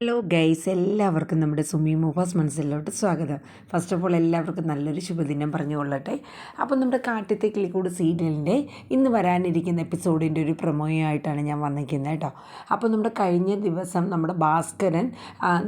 Hello guys എല്ലാവർക്കും നമ്മുടെ സുമി മുഫാസ് മനസ്സിലോട്ട് സ്വാഗതം. ഫസ്റ്റ് ഓഫ് ഓൾ എല്ലാവർക്കും നല്ലൊരു ശുഭദിനം പറഞ്ഞുകൊള്ളട്ടെ. അപ്പോൾ നമ്മുടെ കാട്ടിത്തെ കിളിക്കൂട് സീരിയലിന്റെ ഇന്ന് വരാനിരിക്കുന്ന എപ്പിസോഡിന്റെ ഒരു പ്രമോയമായിട്ടാണ് ഞാൻ വന്നിരിക്കുന്നത് കേട്ടോ. അപ്പോൾ നമ്മുടെ കഴിഞ്ഞ ദിവസം നമ്മുടെ ഭാസ്കരൻ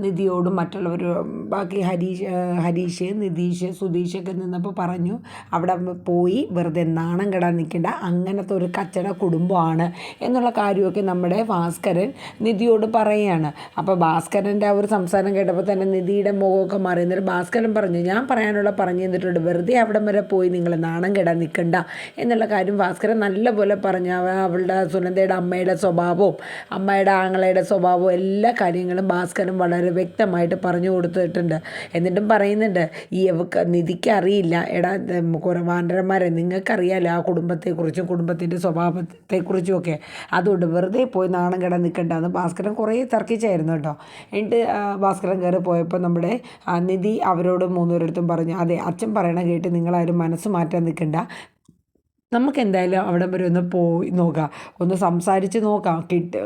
നിധിയോടും മറ്റുള്ളവരും ബാക്കി ഹരീഷ് ഹരീഷ് നിതീഷ് സുധീഷൊക്കെ നിന്നപ്പോൾ പറഞ്ഞു അവിടെ പോയി വെറുതെ നാണം കെടാൻ നിൽക്കേണ്ട. അങ്ങനത്തെ ഒരു കച്ചട കുടുംബമാണ് എന്നുള്ള കാര്യമൊക്കെ നമ്മുടെ ഭാസ്കരൻ നിധിയോട് പറയുകയാണ്. അപ്പോൾ ഭാസ്കരന്റെ ആ ഒരു സംസാരം കേട്ടപ്പോൾ തന്നെ നിധിയുടെ മുഖമൊക്കെ മാറി. എന്നിട്ട് ഭാസ്കരൻ പറഞ്ഞു ഞാൻ പറയാനുള്ള പറഞ്ഞു തന്നിട്ടുണ്ട്. വെറുതെ അവിടം വരെ പോയി നിങ്ങൾ നാണം കെടാൻ നിൽക്കണ്ട എന്നുള്ള കാര്യം ഭാസ്കരൻ നല്ലപോലെ പറഞ്ഞു. അവ അവളുടെ സുനന്ദയുടെ അമ്മയുടെ സ്വഭാവവും അമ്മയുടെ ആങ്ങളയുടെ സ്വഭാവവും എല്ലാ കാര്യങ്ങളും ഭാസ്കരൻ വളരെ വ്യക്തമായിട്ട് പറഞ്ഞു കൊടുത്തിട്ടുണ്ട്. എന്നിട്ടും പറയുന്നുണ്ട് ഈ നിധിക്ക് അറിയില്ല. എടാ ഉം, കുറേ വാനരന്മാരെ നിങ്ങൾക്കറിയാലോ ആ കുടുംബത്തെക്കുറിച്ചും കുടുംബത്തിന്റെ സ്വഭാവത്തെക്കുറിച്ചും ഒക്കെ. അതുകൊണ്ട് വെറുതെ പോയി നാണം കെടാൻ നിൽക്കണ്ടെന്ന് ഭാസ്കരൻ കുറേ തർക്കിച്ചായിരുന്നു കേട്ടോ. എന്നിട്ട് ഭാസ്കരൻ കയറി പോയപ്പോൾ നമ്മുടെ നിധി അവരോട് മൂന്നുപേരടുത്തും പറഞ്ഞു അതെ അച്ഛൻ പറയണ കേട്ട് നിങ്ങളാരും മനസ്സ് മാറ്റാൻ നിൽക്കണ്ട. നമുക്ക് എന്തായാലും അവിടെ വരെ ഒന്ന് പോയി നോക്കാം. ഒന്ന് സംസാരിച്ച് നോക്കാം. കിട്ട്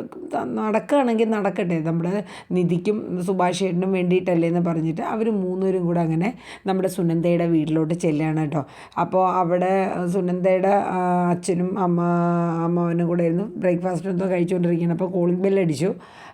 നടക്കുകയാണെങ്കിൽ നടക്കട്ടെ. നമ്മുടെ നിധിക്കും സുഭാഷ് ചേട്ടനും വേണ്ടിയിട്ടല്ലേ എന്ന് പറഞ്ഞിട്ട് അവർ മൂന്നുപേരും കൂടെ അങ്ങനെ നമ്മുടെ സുനന്ദയുടെ വീട്ടിലോട്ട് ചെല്ലുകയാണ് കേട്ടോ. അപ്പോൾ അവിടെ സുനന്ദയുടെ അച്ഛനും അമ്മ അമ്മാവനും കൂടെ ആയിരുന്നു. ബ്രേക്ക്ഫാസ്റ്റ് എന്തോ കഴിച്ചുകൊണ്ടിരിക്കുകയാണ്. അപ്പോൾ കോളിംഗ് ബെല്ലടിച്ചു.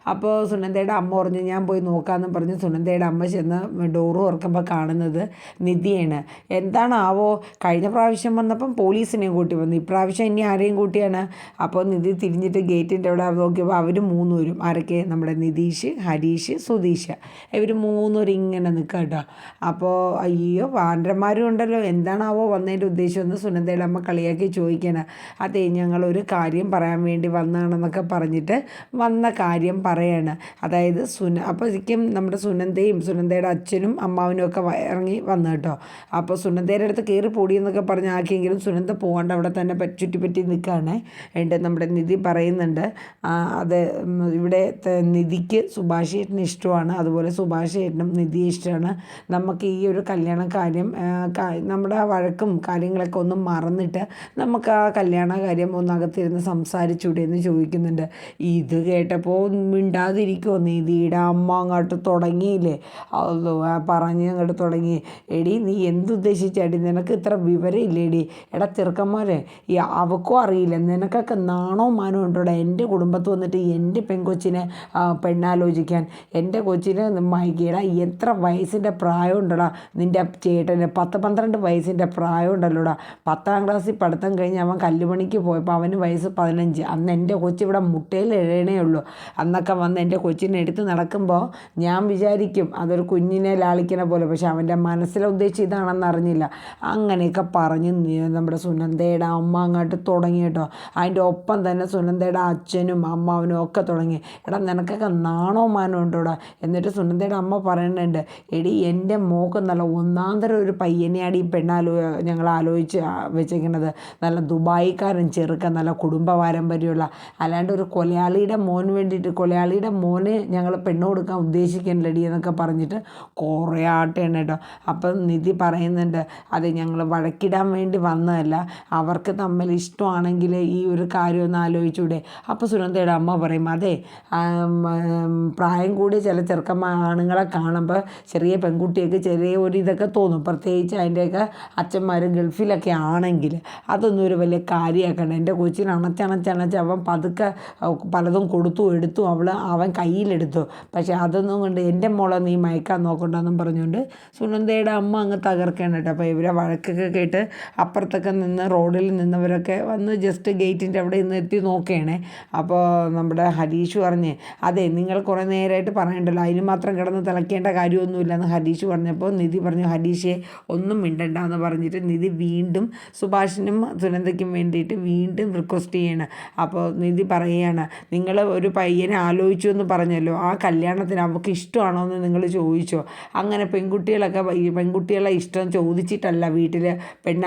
അപ്പോൾ സുനന്ദയുടെ അമ്മ പറഞ്ഞു ഞാൻ പോയി നോക്കാമെന്ന് പറഞ്ഞ് സുനന്ദയുടെ അമ്മ ചെന്ന് ഡോറ് തുറക്കുമ്പോൾ കാണുന്നത് നിധിയാണ്. എന്താണാവോ? കഴിഞ്ഞ പ്രാവശ്യം വന്നപ്പം പോലീസിനെയും കൂട്ടി വന്നു. ഇപ്രാവശ്യം ഇനി ആരെയും കൂട്ടിയാണ്? അപ്പോൾ നിധി തിരിഞ്ഞിട്ട് ഗേറ്റിന്റെ അവിടെ നോക്കിയപ്പോൾ അവർ മൂന്നുപേരും ആരൊക്കെ? നമ്മുടെ നിതീഷ് ഹരീഷ് സുധീഷ്. ഇവർ മൂന്നുപേരും ഇങ്ങനെ നിൽക്കുക കേട്ടോ അപ്പോൾ അയ്യോ വാണ്ടന്മാരും ഉണ്ടല്ലോ. എന്താണാവോ വന്നതിന്റെ ഉദ്ദേശം എന്ന് സുനന്ദയുടെ അമ്മ കളിയാക്കി ചോദിക്കണം. അതെ ഞങ്ങളൊരു കാര്യം പറയാൻ വേണ്ടി വന്നതാണെന്നൊക്കെ പറഞ്ഞിട്ട് വന്ന കാര്യം പറയാണ്. അതായത് സുന അപ്പോൾ ശരിക്കും നമ്മുടെ സുനന്ദയും സുനന്ദയുടെ അച്ഛനും അമ്മാവനും ഒക്കെ ഇറങ്ങി വന്നു കേട്ടോ. അപ്പോൾ സുനന്ദയുടെ അടുത്ത് കയറി പൊടിയെന്നൊക്കെ പറഞ്ഞ് ആക്കിയെങ്കിലും സുനന്ദ പോകാണ്ട് അവിടെ തന്നെ ചുറ്റിപ്പറ്റി നിൽക്കുകയാണ്. എന്നിട്ട് നമ്മുടെ നിധി പറയുന്നുണ്ട്. അത് ഇവിടെ നിധിക്ക് സുഭാഷ് ചേട്ടന് ഇഷ്ടമാണ്. അതുപോലെ സുഭാഷ് ചേട്ടനും നിധിയെ ഇഷ്ടമാണ്. നമുക്ക് ഈ ഒരു കല്യാണ കാര്യം നമ്മുടെ വഴക്കും കാര്യങ്ങളൊക്കെ ഒന്ന് മറന്നിട്ട് നമുക്ക് ആ കല്യാണ കാര്യം ഒന്നകത്തിരുന്ന് സംസാരിച്ചൂടെ എന്ന് ചോദിക്കുന്നുണ്ട്. ഇത് കേട്ടപ്പോൾ മിണ്ടാതിരിക്കുമോ നിധിയുടെ അമ്മ അങ്ങോട്ട് തുടങ്ങിയില്ലേ? പറഞ്ഞ് അങ്ങോട്ട് തുടങ്ങി. എടി നീ എന്തുദ്ദേശിച്ചാടി നിനക്ക് ഇത്ര വിവരം ഇല്ലേടി എടാ ചെറുക്കന്മാരെ അവക്കും അറിയില്ല. നിനക്കൊക്കെ നാണോ മാനോ ഉണ്ടോടാ? എന്റെ കുടുംബത്ത് വന്നിട്ട് എന്റെ പെൺകൊച്ചിനെ പെണ്ണാലോചിക്കാൻ. എന്റെ കൊച്ചിനെ മൈകിയടാ എത്ര വയസ്സിന്റെ പ്രായം ഉണ്ടടാ? നിന്റെ ചേട്ടന് പത്ത് പന്ത്രണ്ട് വയസ്സിന്റെ പ്രായം ഉണ്ടല്ലോടാ? പത്താം ക്ലാസ്സിൽ പഠിത്തം കഴിഞ്ഞ് അവൻ കല്ലുപണിക്ക് പോയപ്പോൾ അവന് വയസ്സ് പതിനഞ്ച്. അന്ന് എന്റെ കൊച്ചിവിടെ മുട്ടയിൽ എഴുതണേ ഉള്ളൂ. അന്നൊക്കെ വന്ന് എന്റെ കൊച്ചിനെ എടുത്ത് നടക്കുമ്പോൾ ഞാൻ വിചാരിക്കും അതൊരു കുഞ്ഞിനെ ലാളിക്കണ പോലെ പക്ഷെ അവന്റെ മനസ്സിലെ ഉദ്ദേശം ഇതാണെന്ന് അറിഞ്ഞില്ല. അങ്ങനെയൊക്കെ പറഞ്ഞ് നമ്മുടെ സുനന്ദയുടെ അമ്മ അങ്ങോട്ട് തുടങ്ങി കേട്ടോ. അതിന്റെ ഒപ്പം തന്നെ സുനന്ദയുടെ അച്ഛനും അമ്മാവനും ഒക്കെ തുടങ്ങി. എടാ നിനക്കൊക്കെ നാണോ മാനോ ഉണ്ടോടാ എന്നിട്ട് സുനന്ദയുടെ അമ്മ പറയുന്നുണ്ട് എടി എന്റെ മോക്ക് നല്ല ഒന്നാന്തരം ഒരു പയ്യനെയാണ് ഈ പെണ്ണാലോ ഞങ്ങൾ ആലോചിച്ച് വെച്ചിരിക്കുന്നത് നല്ല ദുബായിക്കാരൻ ചെറുക്കൻ നല്ല കുടുംബ പാരമ്പര്യമുള്ള. അല്ലാണ്ട് ഒരു കൊലയാളിയുടെ മോന് വേണ്ടിയിട്ട് കൊലയാളിയുടെ മോനെ ഞങ്ങൾ പെണ്ണ് കൊടുക്കാൻ ഉദ്ദേശിക്കുന്നില്ലടി എന്നൊക്കെ പറഞ്ഞിട്ട് കുറേ ആട്ടയാണ് കേട്ടോ. അപ്പം നിധി പറയുന്നുണ്ട് അത് ഞങ്ങൾ വഴക്കിടാൻ വേണ്ടി വന്നതല്ല അവർക്ക് തമ്മിൽ ഇഷ്ടമാണെങ്കിൽ ഈ ഒരു കാര്യം ഒന്ന് ആലോചിച്ചൂടെ. അപ്പോൾ സുനന്ദയുടെ അമ്മ പറയും അതെ പ്രായം കൂടിയ ചില ചെറുക്കന്മാർ ആണുങ്ങളെ കാണുമ്പോൾ ചെറിയ പെൺകുട്ടിയൊക്കെ ചെറിയ ഒരു ഇതൊക്കെ തോന്നും. പ്രത്യേകിച്ച് അതിന്റെയൊക്കെ അച്ഛന്മാർ ഗൾഫിലൊക്കെ ആണെങ്കിൽ അതൊന്നും ഒരു വലിയ കാര്യമാക്കണ്ട. എന്റെ കൊച്ചിന് അണച്ചണച്ചണച്ച് അവൻ പതുക്കെ പലതും കൊടുത്തു എടുത്തു അവൾ അവൻ കയ്യിലെടുത്തു. പക്ഷേ അതൊന്നും കൊണ്ട് എന്റെ മോളെ നീ മയക്കാൻ നോക്കണ്ടെന്നും പറഞ്ഞുകൊണ്ട് സുനന്ദയുടെ അമ്മ അങ്ങ് തകർക്കുകയാണ് കേട്ടോ. അപ്പോൾ ഇവരെ വഴക്കൊക്കെ കേട്ട് അപ്പുറത്തൊക്കെ നിന്ന് റോഡിൽ നിന്നവരൊക്കെ വന്ന് ജസ്റ്റ് ഗേറ്റിന്റെ അവിടെ നിന്ന് എത്തി നോക്കുകയാണേ. അപ്പോൾ നമ്മുടെ ഹരീഷ് പറഞ്ഞ് അതെ നിങ്ങൾ കുറേ നേരമായിട്ട് പറയണ്ടല്ലോ. അതിന് മാത്രം കിടന്ന് തിളയ്ക്കേണ്ട കാര്യമൊന്നുമില്ലെന്ന് ഹരീഷ് പറഞ്ഞപ്പോൾ നിധി പറഞ്ഞു ഹരീഷെ ഒന്നും മിണ്ടണ്ട എന്ന് പറഞ്ഞിട്ട് നിധി വീണ്ടും സുഭാഷിനും സുനന്ദയ്ക്കും വേണ്ടിയിട്ട് വീണ്ടും റിക്വസ്റ്റ് ചെയ്യണം. അപ്പോൾ നിധി പറയുകയാണ് നിങ്ങൾ ഒരു പയ്യനെ ആലോചിച്ചു എന്ന് പറഞ്ഞല്ലോ. ആ കല്യാണത്തിന് അവൾക്ക് ഇഷ്ടമാണോ എന്ന് നിങ്ങൾ ചോദിച്ചോ. അങ്ങനെ പെൺകുട്ടികളൊക്കെ പെൺകുട്ടികളെ ഇഷ്ടം ചോദിച്ചിട്ടല്ല വീട്ടിൽ പെണ്ണ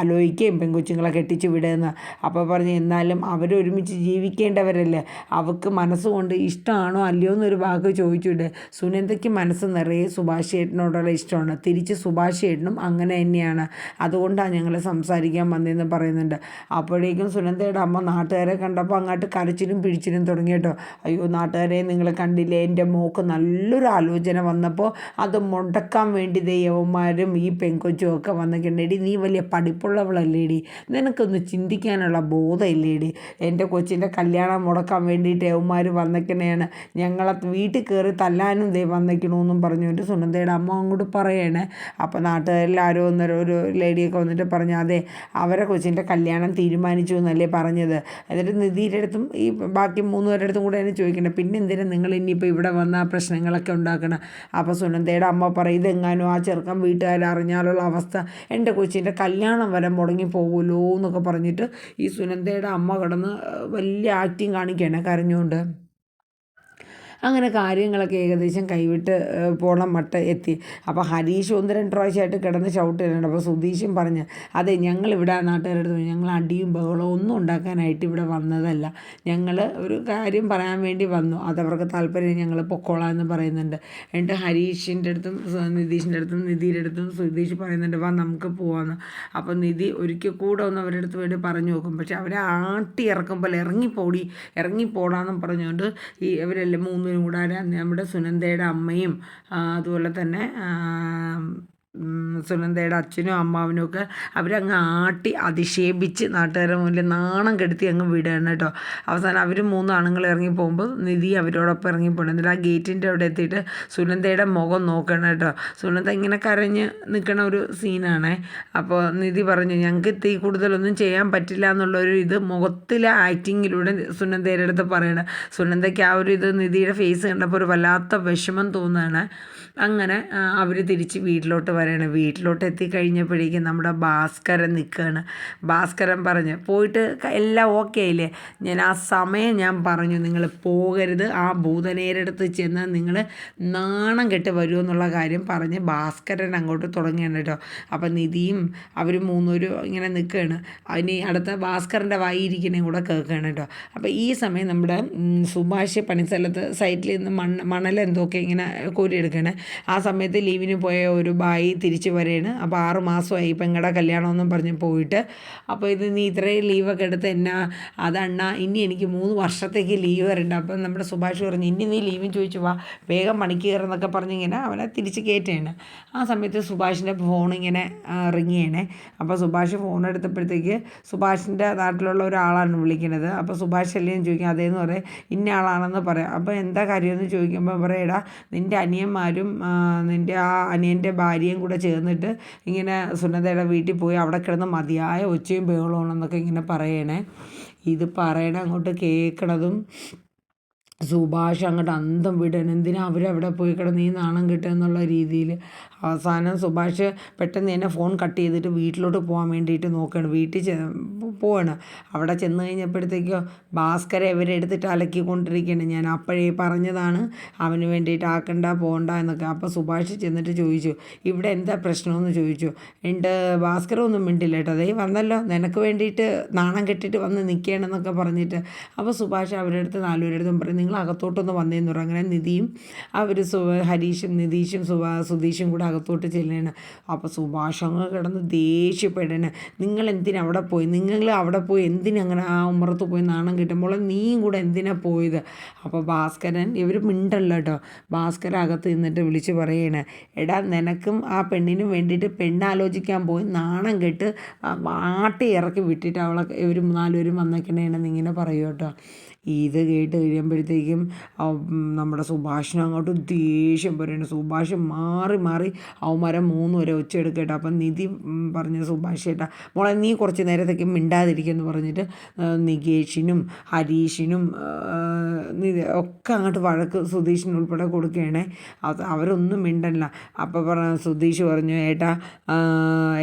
ആലോചിക്കുകയും പെൺകൊച്ചുങ്ങളെ കെട്ടിച്ച് വിടുകയെന്ന്. അപ്പോൾ പറഞ്ഞ് എന്നാലും അവരൊരുമിച്ച് ജീവിക്കേണ്ടവരല്ലേ. അവൾക്ക് മനസ്സുകൊണ്ട് ഇഷ്ടമാണോ അല്ലയോ എന്നൊരു ഭാഗം ചോദിച്ചിട്ട് സുനന്ദയ്ക്ക് മനസ്സ് നിറയെ സുഭാഷ് ചേട്ടനോടുള്ള ഇഷ്ടമാണ്. തിരിച്ച് സുഭാഷ് ചേട്ടനും അങ്ങനെ തന്നെയാണ്. അതുകൊണ്ടാണ് ഞങ്ങൾ സംസാരിക്കാൻ വന്നതെന്ന് പറയുന്നുണ്ട്. അപ്പോഴേക്കും സുനന്ദയുടെ അമ്മ നാട്ടുകാരെ കണ്ടപ്പോൾ അങ്ങോട്ട് കരച്ചിലും പിടിച്ചിലും തുടങ്ങി കേട്ടോ. അയ്യോ നാട്ടുകാരെ നിങ്ങൾ കണ്ടില്ലേ? എന്റെ മോക്ക് നല്ലൊരു ആലോചന വന്നപ്പോൾ അത് മുടക്കാൻ വേണ്ടി ദൈവന്മാരും ഈ പെൺകൊച്ചും ഒക്കെ വന്നിട്ടുണ്ടെടി നീ വലിയ പഠിപ്പുള്ളവളല്ലേടി? നിനക്കൊന്ന് ചിന്തിക്കാനുള്ള ബോധമില്ലേടി? എന്റെ കൊച്ചിന്റെ കല്യാണം മുടക്കാൻ വേണ്ടിയിട്ട് യവന്മാർ വന്നിക്കണേണ്. ഞങ്ങളെ വീട്ടിൽ കയറി തല്ലാനും ദൈവം വന്നിക്കണമെന്നും പറഞ്ഞുകൊണ്ട് സുനന്ദയുടെ അമ്മ അങ്ങോട്ട് പറയണേ. അപ്പോൾ നാട്ടുകാരെല്ലാവരും ഒന്നൊരു ഒരു ലേഡിയൊക്കെ വന്നിട്ട് പറഞ്ഞു അതെ അവരെ കൊച്ചിന്റെ കല്യാണം തീരുമാനിച്ചു എന്നല്ലേ പറഞ്ഞത്. എന്നിട്ട് നിധിയുടെ അടുത്തും ഈ ബാക്കി മൂന്ന് പേരുടെ അടുത്തും കൂടെ എന്നെ ചോദിക്കണേ പിന്നെ എന്തിനാ നിങ്ങൾ ഇനിയിപ്പോൾ ഇവിടെ വന്ന പ്രശ്നങ്ങളൊക്കെ ഉണ്ടാക്കണം? അപ്പോൾ സുനന്ദയുടെ അമ്മ പറയും ഇതെങ്ങാനും ആ ചെറുക്കൻ വീട്ടുകാർ അറിഞ്ഞാലുള്ള അവസ്ഥ. എന്റെ കൊച്ചിന്റെ കല്യാണം വരെ മുടങ്ങി പോകുമല്ലോ എന്നൊക്കെ പറഞ്ഞിട്ട് ഈ സുനന്ദയുടെ അമ്മ കിടന്ന് വലിയ ആക്ടിങ് കാണിക്കുകയാണ് കരഞ്ഞുകൊണ്ട് അങ്ങനെ കാര്യങ്ങളൊക്കെ ഏകദേശം കൈവിട്ട് പോണം മട്ട എത്തി. അപ്പോൾ ഹരീഷ് ഒന്ന് രണ്ട് പ്രാവശ്യമായിട്ട് കിടന്ന് ഷൗട്ട് ചെയ്യുന്നുണ്ട് അപ്പോൾ സുധീഷും പറഞ്ഞ് അതെ ഞങ്ങൾ ഞങ്ങളിവിടെ നാട്ടുകാരുടെ അടുത്ത് ഞങ്ങൾ അടിയും ബഹളവും ഒന്നും ഉണ്ടാക്കാനായിട്ട് ഇവിടെ വന്നതല്ല. ഞങ്ങൾ ഒരു കാര്യം പറയാൻ വേണ്ടി വന്നു. അതവർക്ക് താല്പര്യം ഞങ്ങൾ പൊക്കോളാം എന്ന് പറയുന്നുണ്ട്. എന്നിട്ട് ഹരീഷിന്റെ അടുത്തും നിതീഷിന്റെ അടുത്തും നിധിയുടെ അടുത്തും സുധീഷ് പറയുന്നുണ്ട് വാ നമുക്ക് പോവാമെന്ന് അപ്പോൾ നിധി ഒരിക്കൽ കൂടെ ഒന്ന് അവരുടെ അടുത്ത് വേണ്ടി പറഞ്ഞു നോക്കും. പക്ഷെ അവരെ ആട്ടി ഇറക്കുമ്പോൾ ഇറങ്ങിപ്പോടി ഇറങ്ങിപ്പോടാന്നും പറഞ്ഞുകൊണ്ട് ഈ ഇവരെല്ലാം മൂന്ന് കൂടാതെ നമ്മുടെ സുനന്ദയുടെ അമ്മയും അതുപോലെ തന്നെ സുനന്ദയുടെ അച്ഛനും അമ്മാവനും ഒക്കെ അവരങ്ങ് ആട്ടി അധിക്ഷേപിച്ച് നാട്ടുകാരെ മുന്നിൽ നാണം കെടുത്തി അങ്ങ് വിടുകയാണ് കേട്ടോ. അവസാനം അവർ മൂന്ന് ആണുങ്ങൾ ഇറങ്ങി പോകുമ്പോൾ നിധി അവരോടൊപ്പം ഇറങ്ങി പോകണം എന്നിട്ട് ആ ഗേറ്റിന്റെ അവിടെ എത്തിയിട്ട് സുനന്ദയുടെ മുഖം നോക്കണം കേട്ടോ. സുനന്ദ ഇങ്ങനെ കരഞ്ഞ് നിൽക്കണ ഒരു സീനാണേ. അപ്പോൾ നിധി പറഞ്ഞു ഞങ്ങൾക്ക് തീ കൂടുതലൊന്നും ചെയ്യാൻ പറ്റില്ല എന്നുള്ളൊരു ഇത് മുഖത്തിലെ ആക്ടിങ്ങിലൂടെ സുനന്ദയുടെ അടുത്ത് പറയണം. സുനന്ദയ്ക്ക് ആ ഒരു ഇത് നിധിയുടെ ഫേസ് കണ്ടപ്പോൾ ഒരു വല്ലാത്ത വിഷമം തോന്നുകയാണ്. അങ്ങനെ അവർ തിരിച്ച് വീട്ടിലോട്ട് വരികയാണ് വീട്ടിലോട്ട് എത്തിക്കഴിഞ്ഞപ്പോഴേക്കും നമ്മുടെ ഭാസ്കരൻ നിൽക്കുകയാണ് ഭാസ്കരൻ പറഞ്ഞ് പോയിട്ട് എല്ലാം ഓക്കെ ആയില്ലേ ഞാൻ ആ സമയം ഞാൻ പറഞ്ഞു നിങ്ങൾ പോകരുത്. ആ ഭൂതനേരടുത്ത് ചെന്ന് നിങ്ങൾ നാണം കെട്ട് വരുമെന്നുള്ള കാര്യം പറഞ്ഞ് ഭാസ്കരൻ അങ്ങോട്ട് തുടങ്ങിയാണ് കേട്ടോ. അപ്പം നിധിയും അവർ മൂന്നൂരും ഇങ്ങനെ നിൽക്കുകയാണ് അതിന് അടുത്ത ഭാസ്കറിന്റെ വായിരിക്കണേയും കൂടെ കേൾക്കുകയാണ് കേട്ടോ. അപ്പോൾ ഈ സമയം നമ്മുടെ സുഭാഷ് പണിസ്ഥലത്ത് സൈറ്റിൽ നിന്ന് മണ്ണ് മണൽ എന്തൊക്കെ ഇങ്ങനെ കോരിയെടുക്കുകയാണ് ആ സമയത്ത് ലീവിന് പോയ ഒരു ബായി തിരിച്ചു വരെയാണ് അപ്പോൾ ആറ് മാസമായി പെങ്ങടെ കല്യാണമെന്നും പറഞ്ഞ് പോയിട്ട്. അപ്പോൾ ഇത് നീ ഇത്രയും ലീവൊക്കെ എടുത്ത് എന്നാ അതണ്ണ ഇനി എനിക്ക് മൂന്ന് വർഷത്തേക്ക് ലീവ് വരണ്ട. അപ്പം നമ്മുടെ സുഭാഷ് പറഞ്ഞു ഇനി നീ ലീവും ചോദിച്ചു വാ. വേഗം പണിക്ക് കയറുന്നൊക്കെ പറഞ്ഞിങ്ങനെ അവനെ തിരിച്ച് കയറ്റുകയാണ് ആ സമയത്ത് സുഭാഷിന്റെ ഫോൺ ഇങ്ങനെ റിങ് അപ്പോൾ സുഭാഷ് ഫോൺ എടുത്തപ്പോഴത്തേക്ക് സുഭാഷിന്റെ നാട്ടിലുള്ള ഒരാളാണ് വിളിക്കുന്നത് അപ്പോൾ സുഭാഷ് അല്ലേ എന്ന് ചോദിക്കും. അതേന്ന് പറയാം ഇന്ന ആളാണെന്ന് പറയാം. അപ്പോൾ എന്താ കാര്യമെന്ന് ചോദിക്കുമ്പോൾ പറയടാ നിന്റെ അനിയന്മാരും നിന്റെ ആ അനിയന്റെ ഭാര്യയും കൂടെ ചേർന്നിട്ട് ഇങ്ങനെ സുനന്ദയുടെ വീട്ടിൽ പോയി അവിടെ കിടന്ന് മതിയായ ഒച്ചയും ബഹളമാണെന്നൊക്കെ ഇങ്ങനെ പറയണേ. ഇത് പറയണ അങ്ങോട്ട് കേൾക്കണതും സുഭാഷ് അങ്ങോട്ട് അന്തം വിടണം. എന്തിനാ അവരവിടെ പോയി കിടന്ന് നീ നാണം കിട്ടുക എന്നുള്ള രീതിയിൽ? അവസാനം സുഭാഷ് പെട്ടെന്ന് തന്നെ ഫോൺ കട്ട് ചെയ്തിട്ട് വീട്ടിലോട്ട് പോകാൻ വേണ്ടിയിട്ട് നോക്കുകയാണ് വീട്ടിൽ പോവാണ്. അവിടെ ചെന്ന് കഴിഞ്ഞപ്പോഴത്തേക്കോ ഭാസ്കരെ ഇവരെടുത്തിട്ട് അലക്കിക്കൊണ്ടിരിക്കുകയാണ് ഞാൻ അപ്പോഴേ പറഞ്ഞതാണ് അവന് വേണ്ടിയിട്ട് ആക്കണ്ട പോകണ്ട എന്നൊക്കെ. അപ്പോൾ സുഭാഷ് ചെന്നിട്ട് ചോദിച്ചു ഇവിടെ എന്താ പ്രശ്നമെന്ന് ചോദിച്ചു? എന്റെ ഭാസ്കരമൊന്നും മിണ്ടില്ല കേട്ടോ. അതേ വന്നല്ലോ. നിനക്ക് വേണ്ടിയിട്ട് നാണം കെട്ടിട്ട് വന്ന് നിൽക്കുകയാണെന്നൊക്കെ പറഞ്ഞിട്ട്. അപ്പോൾ സുഭാഷ് അവരുടെ അടുത്ത് നാലുപേരുടെ പറയും നിങ്ങൾ അകത്തോട്ടൊന്ന് വന്നേന്ന് പറയും അങ്ങനെ നിധിയും അവർ സു ഹരീഷും നിതീഷും സുഭാ സുധീഷും കൂടെ അകത്തോട്ട് ചെല്ലുകയാണ്. അപ്പോൾ സുഭാഷ് അങ്ങ് കിടന്ന് ദേഷ്യപ്പെടണ നിങ്ങൾ എന്തിനാ പോയി? നിങ്ങൾ അവിടെ പോയി എന്തിനങ്ങനെ ആ ഉമ്മറത്ത് പോയി നാണം കിട്ടുമ്പോൾ നീയും കൂടെ എന്തിനാ പോയത്? അപ്പോൾ ഭാസ്കരൻ ഇവർ മിണ്ടല്ലോ കേട്ടോ ഭാസ്കരൻ അകത്ത് നിന്നിട്ട് വിളിച്ച് പറയണേ എടാ നിനക്കും ആ പെണ്ണിനും വേണ്ടിയിട്ട് പെണ്ണാലോചിക്കാൻ പോയി നാണം കെട്ട് ആട്ടി ഇറക്കി വിട്ടിട്ട് അവളെ ഇവർ നാലുപേരും വന്നേക്കണേണെന്ന് ഇങ്ങനെ പറയൂ കേട്ടോ ഇത് കേട്ട് കഴിയുമ്പോഴത്തേക്കും നമ്മുടെ സുഭാഷിന് അങ്ങോട്ട് ദേഷ്യം പറയുന്നു സുഭാഷ് മാറി മാറി അവന്മാരെ മൂന്ന് വരെ ഒച്ച എടുക്കട്ടെ അപ്പം നിധി പറഞ്ഞ സുഭാഷ് ചേട്ടാ മോളെ നീ കുറച്ച് നേരത്തേക്ക് മിണ്ടാതിരിക്കുമെന്ന് പറഞ്ഞിട്ട് നികേഷിനും ഹരീഷിനും ഒക്കെ അങ്ങോട്ട് വഴക്ക് സുധീഷിന് ഉൾപ്പെടെ കൊടുക്കുകയാണേ. അത് അവരൊന്നും മിണ്ടല്ല. അപ്പോൾ പറഞ്ഞ സുധീഷ് പറഞ്ഞു ഏട്ടാ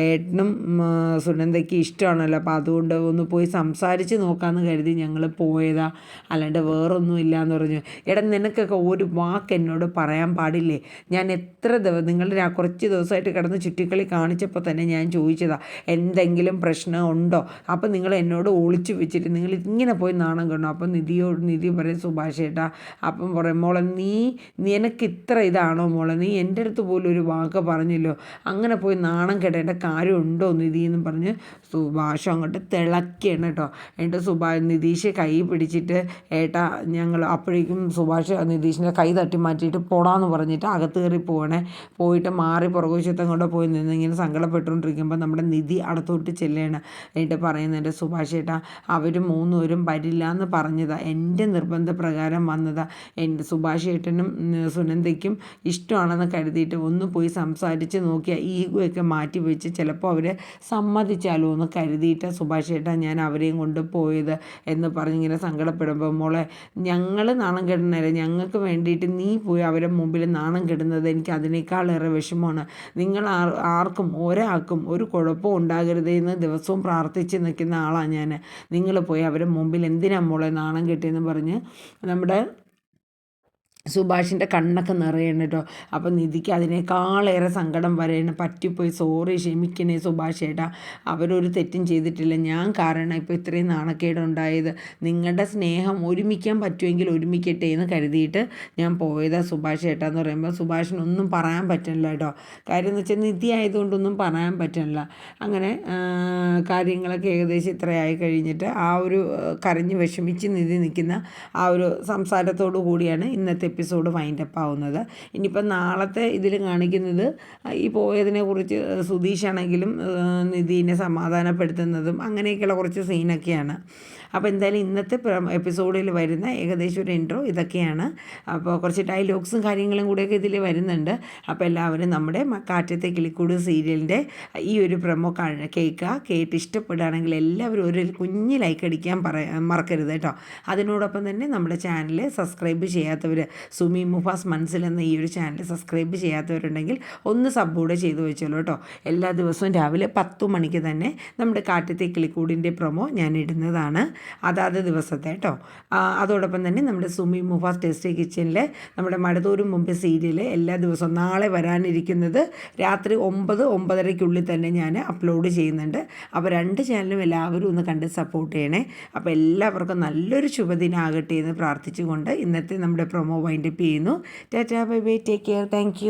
ഏട്ടനും സുനന്ദയ്ക്ക് ഇഷ്ടമാണല്ലോ. അപ്പോൾ അതുകൊണ്ട് ഒന്ന് പോയി സംസാരിച്ച് നോക്കാമെന്ന് കരുതി ഞങ്ങൾ പോയതാ. അല്ലാണ്ട് വേറൊന്നും ഇല്ല എന്ന് പറഞ്ഞു. എടാ നിനക്കൊക്കെ ഒരു വാക്ക് എന്നോട് പറയാൻ പാടില്ലേ? ഞാൻ എത്ര ദിവസം നിങ്ങൾ കുറച്ച് ദിവസമായിട്ട് കിടന്ന് ചുറ്റിക്കളി കാണിച്ചപ്പോൾ തന്നെ ഞാൻ ചോദിച്ചതാ എന്തെങ്കിലും പ്രശ്നം ഉണ്ടോ? അപ്പം നിങ്ങൾ എന്നോട് ഒളിച്ചു വെച്ചിട്ട് നിങ്ങൾ ഇങ്ങനെ പോയി നാണം കണ്ടു അപ്പം നിധിയോട് നിധി പറയും സുഭാഷ് ചേട്ടാ അപ്പം പറയും മോളെ നീ നിനക്ക് ഇത്ര ഇതാണോ മോളെ? നീ എന്റെ അടുത്ത് പോലും ഒരു വാക്ക് പറഞ്ഞില്ലോ. അങ്ങനെ പോയി നാണം കെടേണ്ട കാര്യമുണ്ടോ നിധി എന്ന് പറഞ്ഞ് സുഭാഷ് അങ്ങോട്ട് തിളക്കണം കേട്ടോ. എന്നിട്ട് സുഭാ നിതീഷ് കൈ പിടിച്ചിട്ട് ഏട്ടാ ഞങ്ങൾ അപ്പോഴേക്കും സുഭാഷ് നിതീഷിന്റെ കൈ തട്ടി മാറ്റിയിട്ട് പോടാന്ന് പറഞ്ഞിട്ട് അകത്ത് കയറി പോകണേ പോയിട്ട് മാറി പുറകുവശത്തും കൊണ്ട് പോയി നിന്ന് ഇങ്ങനെ സങ്കടപ്പെട്ടുകൊണ്ടിരിക്കുമ്പോൾ നമ്മുടെ നിധി അടുത്തോട്ട് ചെല്ലുകയാണ്. എന്നിട്ട് പറയുന്നുണ്ട് സുഭാഷ് ഏട്ടാ അവർ മൂന്നുപേരും വരില്ല എന്ന് പറഞ്ഞതാ. എന്റെ നിർബന്ധപ്രകാരം വന്നതാ. എന്റെ സുഭാഷ് ഏട്ടനും സുനന്ദയ്ക്കും ഇഷ്ടമാണെന്ന് കരുതിയിട്ട് ഒന്ന് പോയി സംസാരിച്ച് നോക്കിയാൽ ഈഗോയൊക്കെ മാറ്റി വെച്ച് ചിലപ്പോൾ അവർ സമ്മതിച്ചാലോ എന്ന് കരുതിയിട്ട് സുഭാഷ് ഏട്ടാ ഞാൻ അവരെയും കൊണ്ട് പോയത് എന്ന് പറഞ്ഞിങ്ങനെ സങ്കടപ്പെടുമ്പോൾ മോളെ ഞങ്ങൾ നാണം കെടുന്നില്ല ഞങ്ങൾക്ക് വേണ്ടിയിട്ട് നീ പോയി അവരെ മുമ്പിൽ നാണം കെടുന്നത് എനിക്ക് അതിനേക്കാളേറെ വിഷമമാണ്. നിങ്ങൾ ആർ ആർക്കും ഒരാൾക്കും ഒരു കുഴപ്പവും ഉണ്ടാകരുത് എന്ന് ദിവസവും പ്രാർത്ഥിച്ച് നിൽക്കുന്ന ആളാണ് ഞാൻ നിങ്ങൾ പോയി അവരെ മുമ്പിൽ എന്തിനാണ് മോളെ നാണം കെട്ടിയെന്ന് പറഞ്ഞ് നമ്മുടെ സുഭാഷിന്റെ കണ്ണൊക്കെ നിറയണം കേട്ടോ. അപ്പം നിധിക്ക് അതിനേക്കാളേറെ സങ്കടം വരെയാണ് പറ്റിപ്പോയി. സോറി ക്ഷമിക്കണേ സുഭാഷ് ഏട്ടാ. അവരൊരു തെറ്റും ചെയ്തിട്ടില്ല. ഞാൻ കാരണം ഇപ്പോൾ ഇത്രയും നാണക്കേടുണ്ടായത്. നിങ്ങളുടെ സ്നേഹം ഒരുമിക്കാൻ പറ്റുമെങ്കിൽ ഒരുമിക്കട്ടെ എന്ന് കരുതിയിട്ട് ഞാൻ പോയതാ സുഭാഷ് ഏട്ടാ എന്ന് പറയുമ്പോൾ സുഭാഷിനൊന്നും പറയാൻ പറ്റില്ല കേട്ടോ. കാര്യം എന്ന് വെച്ചാൽ നിധി ആയതുകൊണ്ടൊന്നും പറയാൻ പറ്റില്ല. അങ്ങനെ കാര്യങ്ങളൊക്കെ ഏകദേശം ഇത്രയായി കഴിഞ്ഞിട്ട് ആ ഒരു കരഞ്ഞ് വിഷമിച്ച് നിധി നിൽക്കുന്ന ആ ഒരു സംസാരത്തോടു കൂടിയാണ് ഇന്നത്തെ എപ്പിസോഡ് വൈൻഡപ്പ് ആവുന്നത്. ഇനിയിപ്പം നാളത്തെ ഇതിൽ കാണിക്കുന്നത് ഈ പോയതിനെ കുറിച്ച് സുധീഷാണെങ്കിലും നിധീനെ സമാധാനപ്പെടുത്തുന്നതും അങ്ങനെയൊക്കെയുള്ള കുറച്ച് സീനൊക്കെയാണ് അപ്പോൾ എന്തായാലും ഇന്നത്തെ എപ്പിസോഡിൽ വരുന്ന ഏകദേശം ഒരു ഇൻട്രോ ഇതൊക്കെയാണ്. അപ്പോൾ കുറച്ച് ഡയലോഗ്സും കാര്യങ്ങളും കൂടെയൊക്കെ ഇതിൽ വരുന്നുണ്ട്. അപ്പോൾ എല്ലാവരും നമ്മുടെ കാറ്റത്തെ കിളിക്കൂട് സീരിയലിന്റെ ഈ ഒരു പ്രമോ കേൾക്കുക. കേട്ട് ഇഷ്ടപ്പെടുകയാണെങ്കിൽ എല്ലാവരും ഒരു കുഞ്ഞ് ലൈക്ക് അടിക്കാൻ പറ മറക്കരുത് കേട്ടോ. അതിനോടൊപ്പം തന്നെ നമ്മുടെ ചാനൽ സബ്സ്ക്രൈബ് ചെയ്യാത്തവർ സുമി മുഫാസ് മൻസിൽ എന്ന ഈ ഒരു ചാനൽ സബ്സ്ക്രൈബ് ചെയ്യാത്തവരുണ്ടെങ്കിൽ ഒന്ന് സബ്ബൂടെ ചെയ്തു വെച്ചോളൂ കേട്ടോ. എല്ലാ ദിവസവും രാവിലെ പത്തു മണിക്ക് തന്നെ നമ്മുടെ കാറ്റത്തെ കിളിക്കൂടിന്റെ പ്രൊമോ ഞാൻ ഇടുന്നതാണ്. അതാത് ദിവസത്തെ കേട്ടോ അതോടൊപ്പം തന്നെ നമ്മുടെ സുമി മുഫാസ് ടേസ്റ്റി കിച്ചണിലെ നമ്മുടെ മടതൂരും മുമ്പ് സീരിയൽ എല്ലാ ദിവസവും നാളെ വരാനിരിക്കുന്നത് രാത്രി ഒമ്പത് ഒമ്പതരയ്ക്കുള്ളിൽ തന്നെ ഞാൻ അപ്ലോഡ് ചെയ്യുന്നുണ്ട്. അപ്പോൾ രണ്ട് ചാനലും എല്ലാവരും ഒന്ന് കണ്ട് സപ്പോർട്ട് ചെയ്യണേ. അപ്പോൾ എല്ലാവർക്കും നല്ലൊരു ശുഭദിനാകട്ടെ എന്ന് പ്രാർത്ഥിച്ചുകൊണ്ട് ഇന്നത്തെ നമ്മുടെ പ്രൊമോ വൈൻഡപ്പ് ചെയ്യുന്നു. Tata bye bye. Take care. Thank